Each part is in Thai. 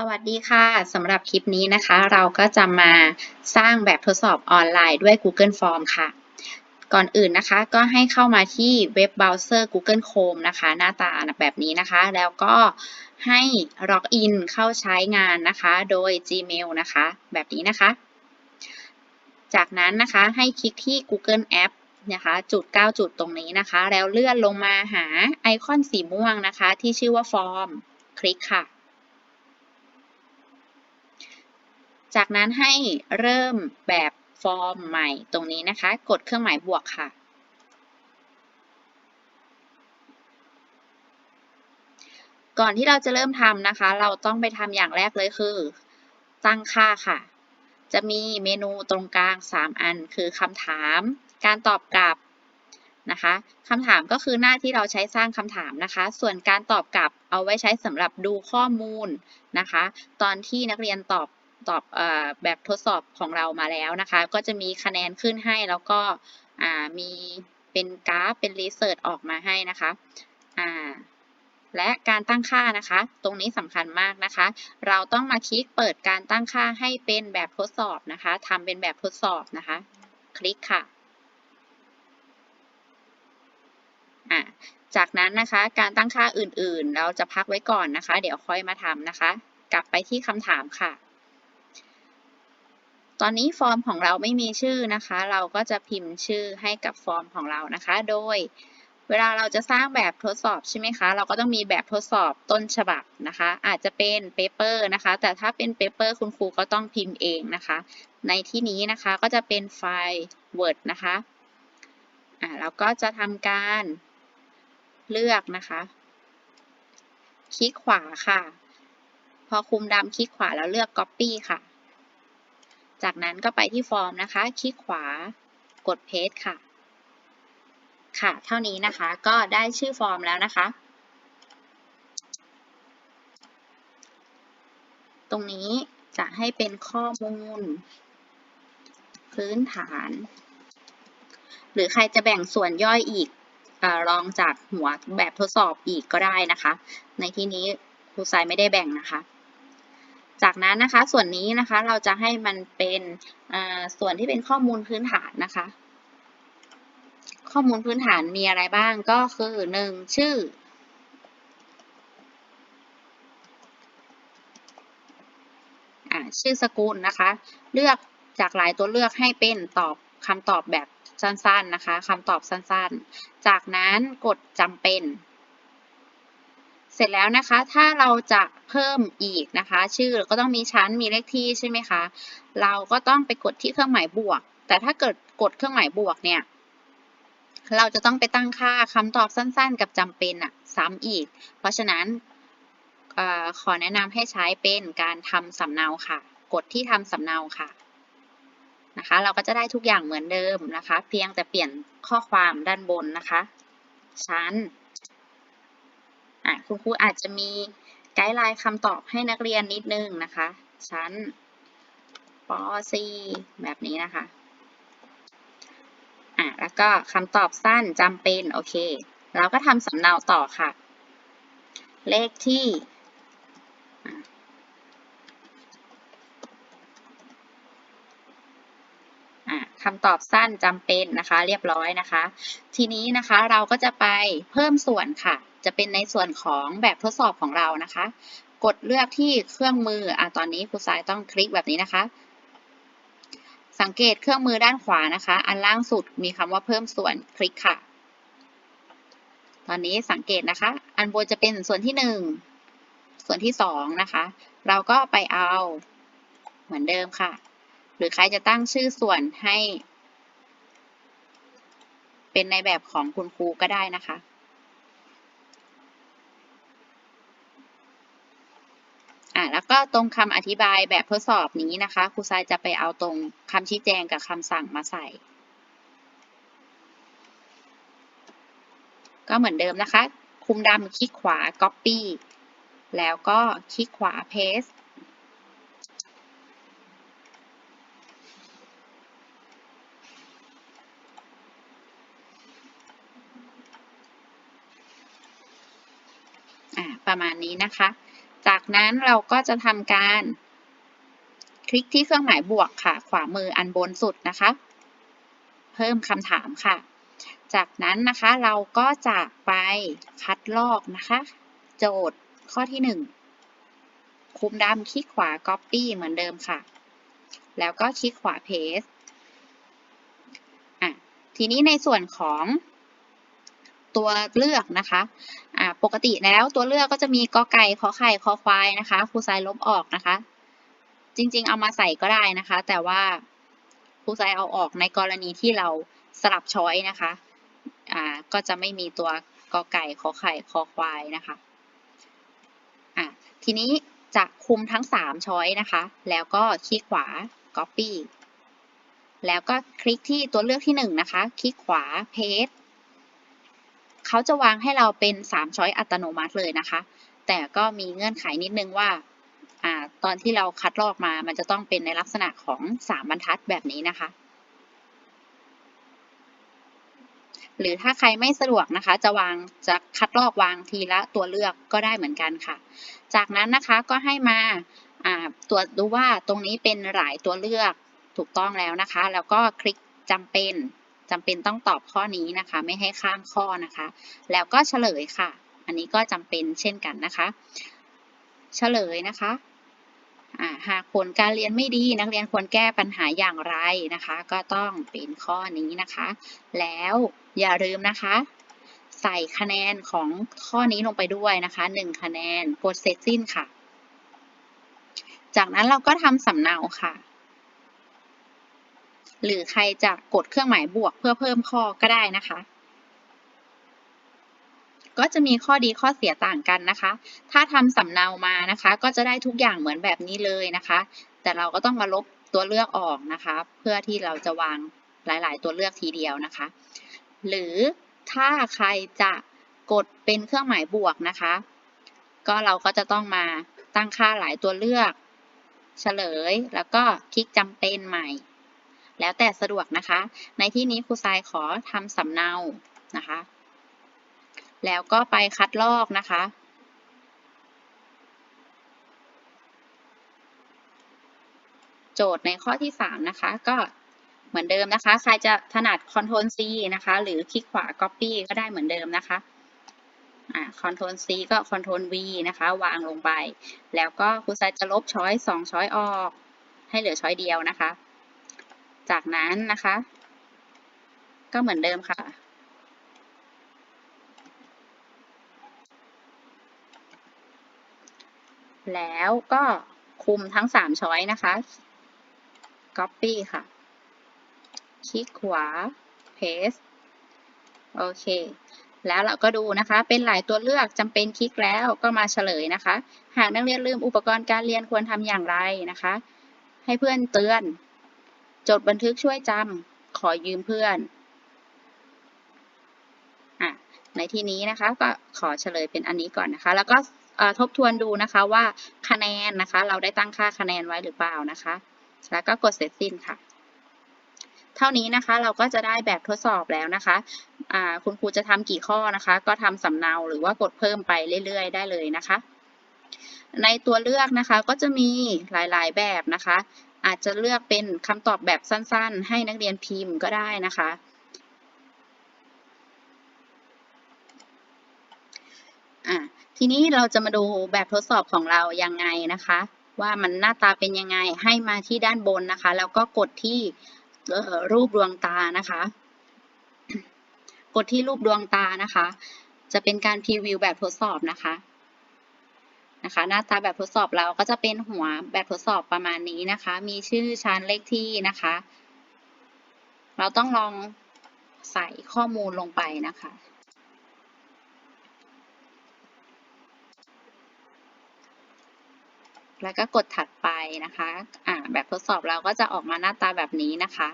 สวัสดีค่ะสำหรับคลิปนี้นะคะ เราก็จะมาสร้างแบบทดสอบออนไลน์ด้วย Google Form ค่ะ ก่อนอื่นนะคะ ก็ให้เข้ามาที่เว็บเบราว์เซอร์ Google Chrome นะคะ หน้าตาแบบนี้นะคะ แล้วก็ให้ล็อกอินเข้าใช้งานนะคะ โดย Gmail นะคะ แบบนี้นะคะ จากนั้นนะคะให้คลิกที่ Google App นะคะ จุด 9 จุดตรงนี้นะคะ แล้วเลื่อนลงมาหาไอคอนสีม่วงนะคะ ที่ชื่อว่า Form คลิกค่ะ จากนั้นให้เริ่มแบบฟอร์มใหม่ตรงนี้นะคะ กดเครื่องหมายบวกค่ะ ก่อนที่เราจะเริ่มทำนะคะ เราต้องไปทำอย่างแรกเลยคือ ตั้งค่าค่ะ จะมีเมนูตรงกลาง 3 อัน คือคำถาม การตอบกลับนะคะคำถามก็คือหน้าที่เราใช้สร้างคำถามนะคะ ส่วนการตอบกลับเอาไว้ใช้สำหรับดูข้อมูลนะคะ ตอนที่นักเรียนตอบ ตอบอแบบทดสอบของเรามาแล้วนะคะ ก็จะมีคะแนนขึ้นให้แล้วก็มีเป็นกราฟเป็นรีเสิร์ชออกมาให้นะคะและการตั้งค่านะคะ ตรงนี้สำคัญมากนะคะ เราต้องมาคลิกเปิดการตั้งค่าให้เป็นแบบทดสอบนะคะทำเป็นแบบทดสอบนะคะ คลิกค่ะจากนั้นนะคะ การตั้งค่าอื่นๆ เราจะพักไว้ก่อนนะคะ เดี๋ยวค่อยมาทำนะคะ กลับไปที่คำถามค่ะ ตอนนี้ฟอร์มของเราไม่มีชื่อนะคะ เราก็จะพิมพ์ชื่อให้กับฟอร์มของเรานะคะ โดยเวลาเราจะสร้างแบบทดสอบใช่ไหมคะ เราก็ต้องมีแบบทดสอบต้นฉบับนะคะ อาจจะเป็นเปเปอร์นะคะ แต่ถ้าเป็นเปเปอร์คุณครูก็ต้องพิมพ์เองนะคะ ในที่นี้นะคะก็จะเป็นไฟล์ Word นะคะอ่าเราก็จะทำการเลือกนะคะ คลิกขวาค่ะ พอคุมดำคลิกขวาแล้วเลือก Copy ค่ะ จากนั้นก็ไปที่ฟอร์มนะคะ คลิกขวากด paste ค่ะ ค่ะ เท่านี้นะคะ ก็ได้ชื่อฟอร์มแล้วนะคะ ตรงนี้จะให้เป็นข้อมูล พื้นฐาน หรือใครจะแบ่งส่วนย่อยอีกอรองจากหัวแบบทดสอบอีกก็ได้นะคะ ในที่นี้ครูสายไม่ได้แบ่งนะคะ จากนั้นนะคะส่วนนี้นะคะเราจะให้มันเป็นส่วนที่เป็นข้อมูลพื้นฐานนะคะ ข้อมูลพื้นฐานมีอะไรบ้างก็คือ 1. ชื่อ ชื่อสกุลนะคะ เลือกจากหลายตัวเลือกให้เป็นตอบคำตอบแบบสั้นๆนะคะคำตอบสั้นๆ จากนั้นกดจำเป็น เสร็จแล้วนะคะ ถ้าเราจะเพิ่มอีกนะคะ ชื่อก็ต้องมีชั้นมีเลขที่ใช่ไหมคะ เราก็ต้องไปกดที่เครื่องหมายบวก แต่ถ้าเกิดกดเครื่องหมายบวกเนี่ย เราจะต้องไปตั้งค่าคำตอบสั้นๆ กับจำเป็นอะซ้ำอีก เพราะฉะนั้นอขอแนะนำให้ใช้เป็นการทำสำเนาค่ะ กดที่ทำสำเนาค่ะนะคะ เราก็จะได้ทุกอย่างเหมือนเดิมนะคะ เพียงแต่เปลี่ยนข้อความด้านบนนะคะ ชั้น คุณครูอาจจะมีไกด์ไลน์คำตอบให้นักเรียนนิดนึงนะคะ ชั้นป .4 แบบนี้นะคะอะแล้วก็คำตอบสั้นจำเป็นโอเค เราก็ทำสำเนาต่อค่ะ เลขที่คำตอบสั้นจำเป็นนะคะ เรียบร้อยนะคะ ทีนี้นะคะเราก็จะไปเพิ่มส่วนค่ะ จะเป็นในส่วนของแบบทดสอบของเรานะคะ กดเลือกที่เครื่องมืออะตอนนี้ครูสายต้องคลิกแบบนี้นะคะ สังเกตเครื่องมือด้านขวานะคะ อันล่างสุดมีคำว่าเพิ่มส่วนคลิกค่ะ ตอนนี้สังเกตนะคะ อันบนจะเป็นส่วนที่ 1 ส่วนที่2นะคะ เราก็ไปเอาเหมือนเดิมค่ะ หรือใครจะตั้งชื่อส่วนให้ เป็นในแบบของคุณครูก็ได้นะคะ อ่าแล้วก็ตรงคำอธิบายแบบทดสอบนี้นะคะครูทรายจะไปเอาตรงคำชี้แจงกับคำสั่งมาใส่ ก็เหมือนเดิมนะคะ คุมดำคลิกขวา copy แล้วก็คลิกขวา paste ประมาณนี้นะคะ จากนั้นเราก็จะทำการ คลิกที่เครื่องหมายบวกค่ะ ขวามืออันบนสุดนะคะ เพิ่มคำถามค่ะ จากนั้นนะคะเราก็จะไปคัดลอกนะคะ โจทย์ข้อที่ 1 คุมดำคลิกขวา Copy เหมือนเดิมค่ะ แล้วก็คลิกขวา Paste อะทีนี้ในส่วนของ ตัวเลือกนะคะอ่าปกติแล้วตัวเลือกก็จะมีกอไก่ขอไข่คอควายนะคะครูทรายลบออกนะคะ จริงๆเอามาใส่ก็ได้นะคะ แต่ว่าครูทรายเอาออกในกรณีที่เราสลับช้อยนะคะอ่าก็จะไม่มีตัวกอไก่ขอไข่คอควายนะคะอะทีนี้จะคุมทั้ง 3 ช้อยนะคะ แล้วก็คลิกขวา Copy แล้วก็คลิกที่ตัวเลือกที่ 1 นะคะ คลิกขวา Paste เขาจะวางให้เราเป็น 3 ช้อยอัตโนมัติเลยนะคะ แต่ก็มีเงื่อนไขนิดนึงว่าอตอนที่เราคัดลอกมา มันจะต้องเป็นในลักษณะของ 3 บรรทัดแบบนี้นะคะ หรือถ้าใครไม่สะดวกนะคะ จะวาง จะคัดลอกวางทีละตัวเลือกก็ได้เหมือนกันค่ะ จากนั้นนะคะก็ให้มาตรวจดูว่าตรงนี้เป็นหลายตัวเลือกถูกต้องแล้วนะคะ แล้วก็คลิกจำเป็น จำเป็นต้องตอบข้อนี้นะคะ ไม่ให้ข้ามข้อนะคะ แล้วก็เฉลยค่ะ อันนี้ก็จำเป็นเช่นกันนะคะ เฉลยนะคะหากผลการเรียนไม่ดี นักเรียนควรแก้ปัญหาอย่างไรนะคะ ก็ต้องเป็นข้อนี้นะคะ แล้วอย่าลืมนะคะ ใส่คะแนนของข้อนี้ลงไปด้วยนะคะ 1 คะแนนกดเสร็จสิ้นค่ะ จากนั้นเราก็ทำสำเนาค่ะ หรือใครจะกดเครื่องหมายบวกเพื่อเพิ่มข้อก็ได้นะคะ ก็จะมีข้อดีข้อเสียต่างกันนะคะ ถ้าทำสำเนามานะคะ ก็จะได้ทุกอย่างเหมือนแบบนี้เลยนะคะ แต่เราก็ต้องมาลบตัวเลือกออกนะคะ เพื่อที่เราจะวางหลาย ๆ ตัวเลือกทีเดียวนะคะ หรือถ้าใครจะกดเป็นเครื่องหมายบวกนะคะ ก็เราก็จะต้องมาตั้งค่าหลายตัวเลือก เฉลย แล้วก็คลิกจำเป็นใหม่ แล้วแต่สะดวกนะคะ ในที่นี้ครูทรายขอทำสำเนานะคะ แล้วก็ไปคัดลอกนะคะโจทย์ในข้อที่ 3 นะคะ ก็เหมือนเดิมนะคะ ใครจะถนัด Ctrl C นะคะ หรือคลิกขวา Copy ก็ได้เหมือนเดิมนะคะอ่า Ctrl C ก็ Ctrl V นะคะ วางลงไป แล้วก็ครูทรายจะลบช้อย2ช้อยออก ให้เหลือช้อยเดียวนะคะ จากนั้นนะคะ ก็เหมือนเดิมค่ะ แล้วก็คุมทั้งสามช้อยนะคะ Copy ค่ะ คลิกขวา Paste โอเค แล้วเราก็ดูนะคะ เป็นหลายตัวเลือกจำเป็นคลิกแล้วก็มาเฉลยนะคะ หากนักเรียนลืมอุปกรณ์การเรียนควรทำอย่างไรนะคะ ให้เพื่อนเตือน จดบันทึกช่วยจำขอยืมเพื่อนอะในที่นี้นะคะก็ขอเฉลยเป็นอันนี้ก่อนนะคะ แล้วก็ทบทวนดูนะคะว่าคะแนนนะคะ เราได้ตั้งค่าคะแนนไว้หรือเปล่านะคะ แล้วก็กดเสร็จสิ้นค่ะ เท่านี้นะคะเราก็จะได้แบบทดสอบแล้วนะคะคุณครูจะทำกี่ข้อนะคะ ก็ทำสำเนาหรือว่ากดเพิ่มไปเรื่อย ๆ ได้เลยนะคะ ในตัวเลือกนะคะก็จะมีหลายๆแบบนะคะ อาจจะเลือกเป็นคำตอบแบบสั้นๆ ให้นักเรียนพิมพ์ก็ได้นะคะ ทีนี้เราจะมาดูแบบทดสอบของเรายังไงนะคะ ว่ามันหน้าตาเป็นยังไงให้มาที่ด้านบนนะคะ แล้วก็กดที่รูปดวงตานะคะ กดที่รูปดวงตานะคะ จะเป็นการพรีวิวแบบทดสอบนะคะ นะคะ หน้าตาแบบทดสอบเราก็จะเป็นหัวแบบทดสอบประมาณนี้นะคะ มีชื่อชั้นเลขที่นะคะ เราต้องลองใส่ข้อมูลลงไปนะคะแล้วก็กดถัดไปนะคะ อ่า แบบทดสอบเราก็จะออกมาหน้าตาแบบนี้นะคะ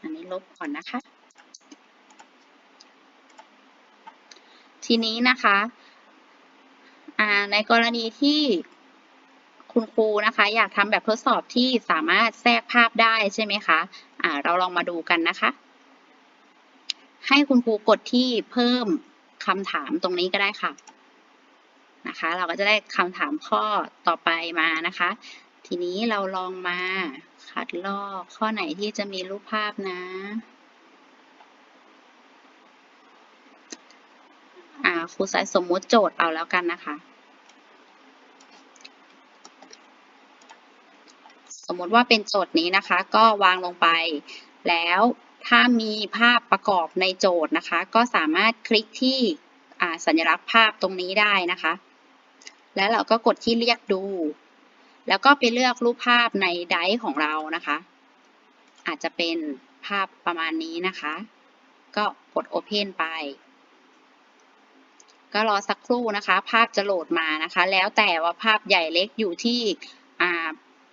อันนี้ลบก่อนนะคะ ทีนี้นะคะในกรณีที่คุณครูนะคะ อยากทำแบบทดสอบที่สามารถแทรกภาพได้ใช่ไหมคะะเราลองมาดูกันนะคะ ให้คุณครูกดที่เพิ่มคำถามตรงนี้ก็ได้ค่ะนะคะ เราก็จะได้คำถามข้อต่อไปมานะคะ ทีนี้เราลองมาคัดลอกข้อไหนที่จะมีรูปภาพนะ อ่า ครูสายสมมุติโจทย์เอาแล้วกันนะคะ สมมติว่าเป็นโจทย์นี้นะคะ ก็วางลงไป แล้วถ้ามีภาพประกอบในโจทย์นะคะ ก็สามารถคลิกที่สัญลักษณ์ภาพตรงนี้ได้นะคะ แล้วเราก็กดที่เรียกดู แล้วก็ไปเลือกรูปภาพในไดร์ของเรานะคะ อาจจะเป็นภาพประมาณนี้นะคะ ก็กด Open ไป ก็รอสักครู่นะคะ ภาพจะโหลดมานะคะ แล้วแต่ว่าภาพใหญ่เล็กอยู่ที่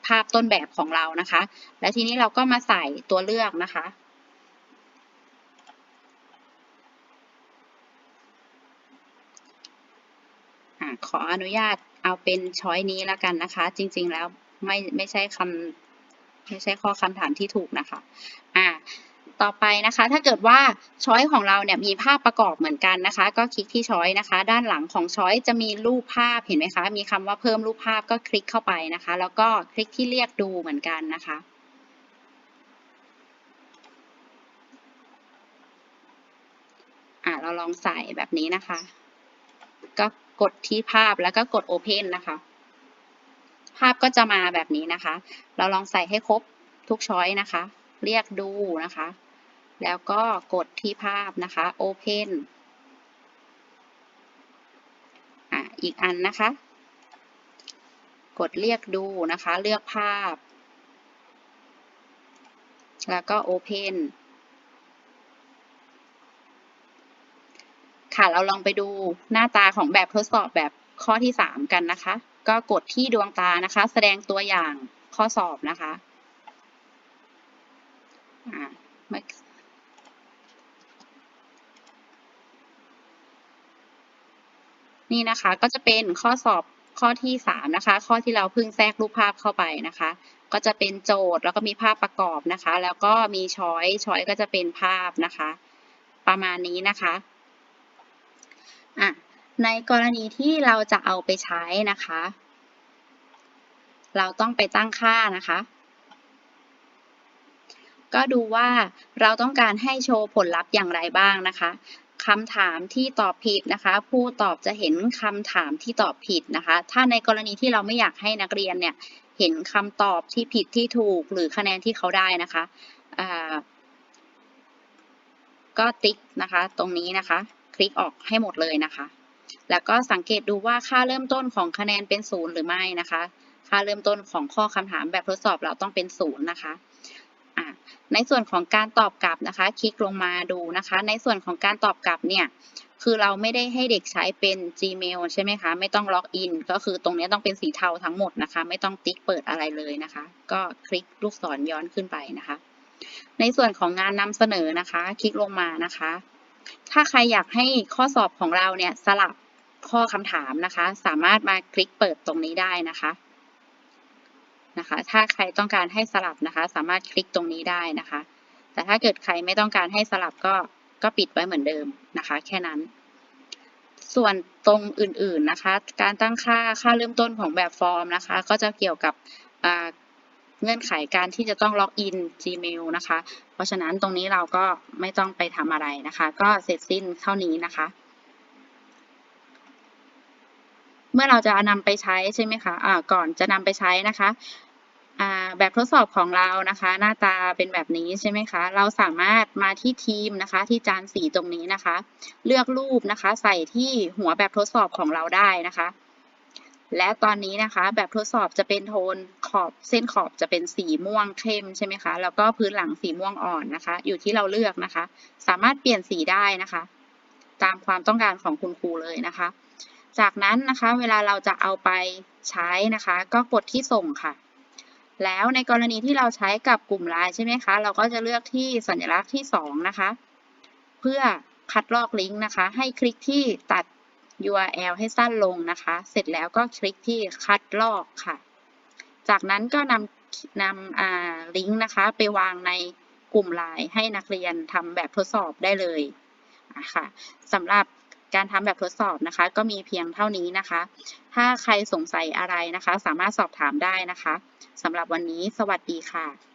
ภาพต้นแบบของเรานะคะ แล้วทีนี้เราก็มาใส่ตัวเลือกนะคะ ขออนุญาตเอาเป็นช้อยนี้แล้วกันนะคะ จริงๆแล้วไม่ไม่ใช่คำไม่ใช่ข้อคำถามที่ถูกนะคะ อ่า ต่อไปนะคะ ถ้าเกิดว่าช้อยของเราเนี่ยมีภาพประกอบเหมือนกันนะคะ ก็คลิกที่ช้อยนะคะ ด้านหลังของช้อยจะมีรูปภาพเห็นไหมคะ มีคำว่าเพิ่มรูปภาพก็คลิกเข้าไปนะคะ แล้วก็คลิกที่เรียกดูเหมือนกันนะคะอ่าเราลองใส่แบบนี้นะคะ ก็กดที่ภาพแล้วก็กด Open นะคะ ภาพก็จะมาแบบนี้นะคะ เราลองใส่ให้ครบทุกช้อยนะคะ เรียกดูนะคะ แล้วก็กดที่ภาพนะคะ Open อะอีกอันนะคะ กดเรียกดูนะคะ เลือกภาพ แล้วก็ Open ค่ะ เราลองไปดูหน้าตาของแบบทดสอบแบบข้อที่ 3 กันนะคะ ก็กดที่ดวงตานะคะ แสดงตัวอย่างข้อสอบนะคะ นี่นะคะก็จะเป็นข้อสอบข้อที่ 3 นะคะ ข้อที่เราเพิ่งแทรกรูปภาพเข้าไปนะคะ ก็จะเป็นโจทย์แล้วก็มีภาพประกอบนะคะ แล้วก็มีช้อยช้อยก็จะเป็นภาพนะคะ ประมาณนี้นะคะอะในกรณีที่เราจะเอาไปใช้นะคะ เราต้องไปตั้งค่านะคะ ก็ดูว่าเราต้องการให้โชว์ผลลัพธ์อย่างไรบ้างนะคะ คำถามที่ตอบผิดนะคะ ผู้ตอบจะเห็นคำถามที่ตอบผิดนะคะ ถ้าในกรณีที่เราไม่อยากให้นักเรียนเนี่ยเห็นคำตอบที่ผิดที่ถูกหรือคะแนนที่เขาได้นะคะก็ติ๊กนะคะ ตรงนี้นะคะ คลิกออกให้หมดเลยนะคะ แล้วก็สังเกตดูว่าค่าเริ่มต้นของคะแนนเป็นศูนย์หรือไม่นะคะ ค่าเริ่มต้นของข้อคำถามแบบทดสอบเราต้องเป็นศูนย์นะคะ ในส่วนของการตอบกลับนะคะ คลิกลงมาดูนะคะ ในส่วนของการตอบกลับเนี่ยคือเราไม่ได้ให้เด็กใช้เป็น Gmail ใช่ไหมคะ ไม่ต้องล็อกอิน ก็คือตรงนี้ต้องเป็นสีเทาทั้งหมดนะคะ ไม่ต้องติ๊กเปิดอะไรเลยนะคะ ก็คลิกลูกศรย้อนขึ้นไปนะคะ ในส่วนของงานนำเสนอนะคะ คลิกลงมานะคะ ถ้าใครอยากให้ข้อสอบของเราเนี่ยสลับข้อคำถามนะคะ สามารถมาคลิกเปิดตรงนี้ได้นะคะ นะคะ ถ้าใครต้องการให้สลับนะคะ สามารถคลิกตรงนี้ได้นะคะ แต่ถ้าเกิดใครไม่ต้องการให้สลับก็ก็ปิดไว้เหมือนเดิมนะคะ แค่นั้น ส่วนตรงอื่นๆนะคะ การตั้งค่าค่าเริ่มต้นของแบบฟอร์มนะคะ ก็จะเกี่ยวกับเงื่อนไขการที่จะต้องล็อกอิน Gmail นะคะ เพราะฉะนั้นตรงนี้เราก็ไม่ต้องไปทำอะไรนะคะ ก็เสร็จสิ้นเท่านี้นะคะ เมื่อเราจะนำไปใช้ใช่ไหมคะะก่อนจะนำไปใช้นะคะแบบทดสอบของเรานะคะ หน้าตาเป็นแบบนี้ใช่ไหมคะ เราสามารถมาที่ทีมนะคะ ที่จานสีตรงนี้นะคะ เลือกรูปนะคะ ใส่ที่หัวแบบทดสอบของเราได้นะคะ และตอนนี้นะคะ แบบทดสอบจะเป็นโทนขอบเส้นขอบจะเป็นสีม่วงเข้มใช่ไหมคะ แล้วก็พื้นหลังสีม่วงอ่อนนะคะ อยู่ที่เราเลือกนะคะ สามารถเปลี่ยนสีได้นะคะ ตามความต้องการของคุณครูเลยนะคะ จากนั้นนะคะเวลาเราจะเอาไปใช้นะคะ ก็กดที่ส่งค่ะ แล้วในกรณีที่เราใช้กับกลุ่มไลน์ใช่ไหมคะ เราก็จะเลือกที่สัญลักษณ์ที่ 2 นะคะ เพื่อคัดลอกลิงก์นะคะ ให้คลิกที่ตัด URL ให้สั้นลงนะคะ เสร็จแล้วก็คลิกที่คัดลอกค่ะ จากนั้นก็นำนำลิงก์นะคะ ไปวางในกลุ่มไลน์ให้นักเรียนทำแบบทดสอบได้เลยอะค่ะสำหรับ การทำแบบทดสอบนะคะ ก็มีเพียงเท่านี้นะคะ ถ้าใครสงสัยอะไรนะคะ สามารถสอบถามได้นะคะสำหรับวันนี้สวัสดีค่ะ